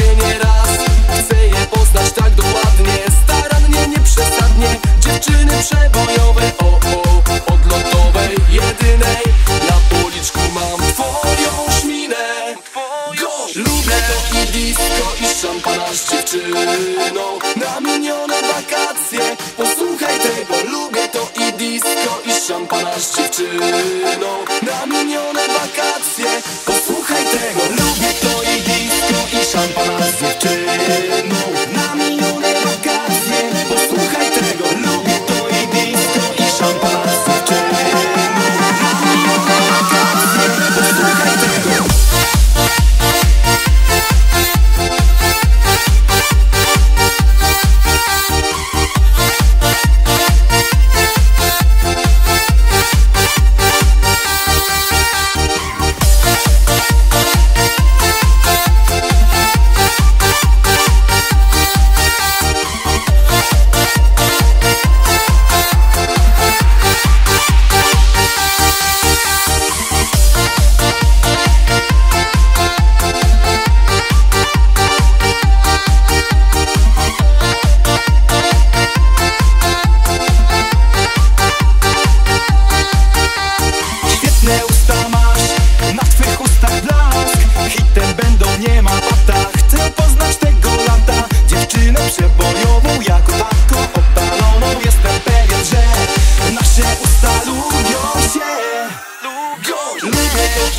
nie raz. Chcę je poznać tak dokładnie. Starannie, nieprzesadnie Dziewczyny przebojowe O, o, odlotowej Jedynej na policzku mam Twoją szminę. Gość. Lubię to i disco I szampana z dziewczyną. Na minione wakacje. Posłuchaj tego. Lubię to i disco I szampana z dziewczyną. Na minione wakacje.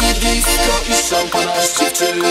Lubię to i szampana z dziewczyną